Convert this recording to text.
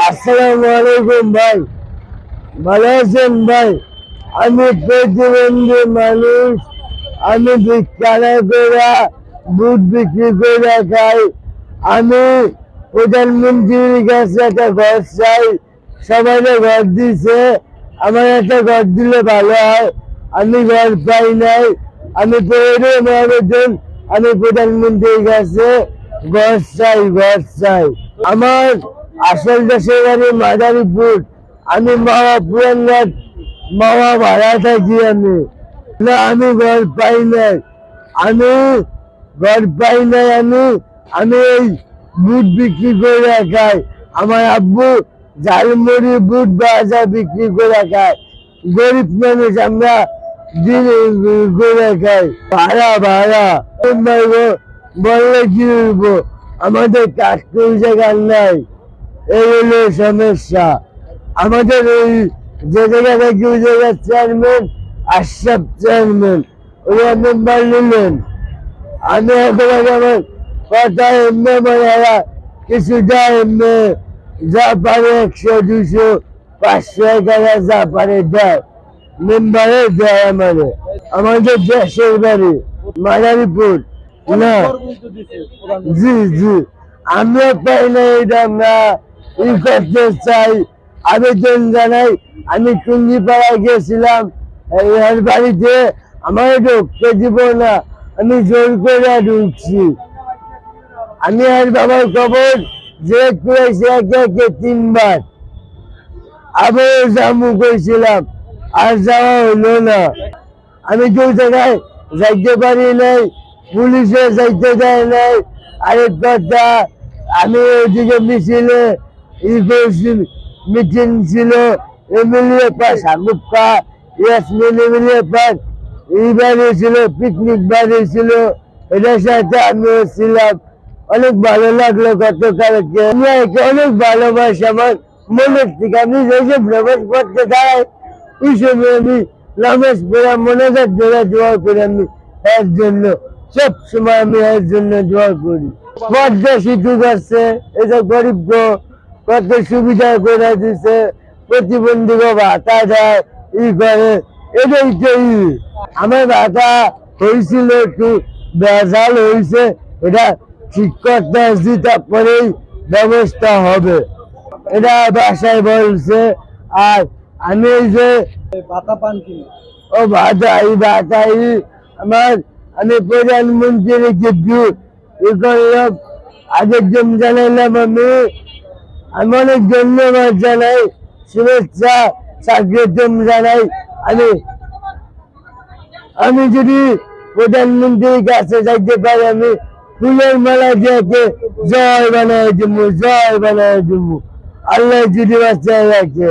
আসসালামু আলাইকুম ভাই। ভালো আছেন ভাই? আমি প্রতিবন্ধী মানুষ। আমি বিজ্ঞানা করে বুট বিক্রি করে খাই। আমি প্রধানমন্ত্রীর কাছে একটা ঘর চাই। সবাই ঘর দিছে। আমার একটা ঘর দিলে ভালো হয়। আমি ঘর পাই নাই। আমি মহাজন আমি প্রধানমন্ত্রীর কাছে ঘর চাই ঘর চাই। আমার আসল দেশের বাড়ি মাদারীপুর আমি মামা পুরানঘাট মামা ভাড়া থাকি আমি। না, আমি ঘর পাই নাই। আমি ঘর পাই নাই আমি আমি এই বুট বিক্রি করে খাই। আমার আব্বু ঝালমুড়ি বুট বাজা বিক্রি করে খায়। গরিব মানুষ আমরা দিন করে খাই। ভাড়া ভাড়া। বললে কি আমাদের কাজ করে জায়গা নাই। এই হলো সমস্যা। আমাদের ওই যে জায়গা থেকে ওই জায়গার চেয়ারম্যান আশরাফ চেয়ারম্যান ওরা মেম্বার নিলেন। আমি এখন আমার কথা এমনি মনে কিছু যা এমনি। যা পারে একশো দুশো পাঁচশো টাকা যা পারে দেয়। মেম্বারে দেয় আমাদের আমাদের দেশের বাড়ি মাদারীপুর। না? জি জি। আমিও পাই না এটা আমরা চাই আবেদন জানাই আমি টুঙ্গিপাড়া গেছিলাম এর বাড়িতে আমার ঢুকতে দিব না, আমি জোর করে ঢুকছি। আমি আর বাবার খবর যে করেছি একে একে তিনবার। আবার জামু করেছিলাম আর যাওয়া না। আমি কেউ জায়গায় যাইতে পারি নাই, পুলিশে যাইতে দেয় নাই, আরেক কথা, আমি ওইদিকে মিছিলে মিটিং ছিল এমএলএ ছিল পিকনিক বাড়ি ছিল সাথে ছিলাম অনেক ভালো লাগল গতকালকে অনেক ভালোবাসি আমার মনের থেকে আমি যেসব নামাজ পড়তে দাঁড়াই ওই সময় আমি নামাজ পড়া ধরে দোয়া করি আমি এর জন্য সব সময় আমি এর জন্য দোয়া করি পদ্মা সেতু করছে এটা গরিব কত সুবিধা করে দিচ্ছে প্রতিবন্ধী ভাতা দেয় ই করে এটাই তো আমার ভাতা হয়েছিল একটু বেজাল হয়েছে এটা ঠিক করতে আসছি তারপরেই ব্যবস্থা হবে। এটা বাসায় বলছে আর আমি এই যে ভাতা পান ও ভাতা এই ভাতা এই আমার আমি প্রধানমন্ত্রীর কিছু ই করলাম আগের জন্য জানাইলাম আমি আমি অনেক ধন্যবাদ জানাই, শুভেচ্ছা স্বাগতম জানাই। আমি আমি যদি প্রধানমন্ত্রীর কাছে যাইতে পারি, আমি ফুলের মেলা দিয়ে জয় বানায় দিব, জয় বানায় দিব। আল্লাহ যদি বাচ্চা রাখে।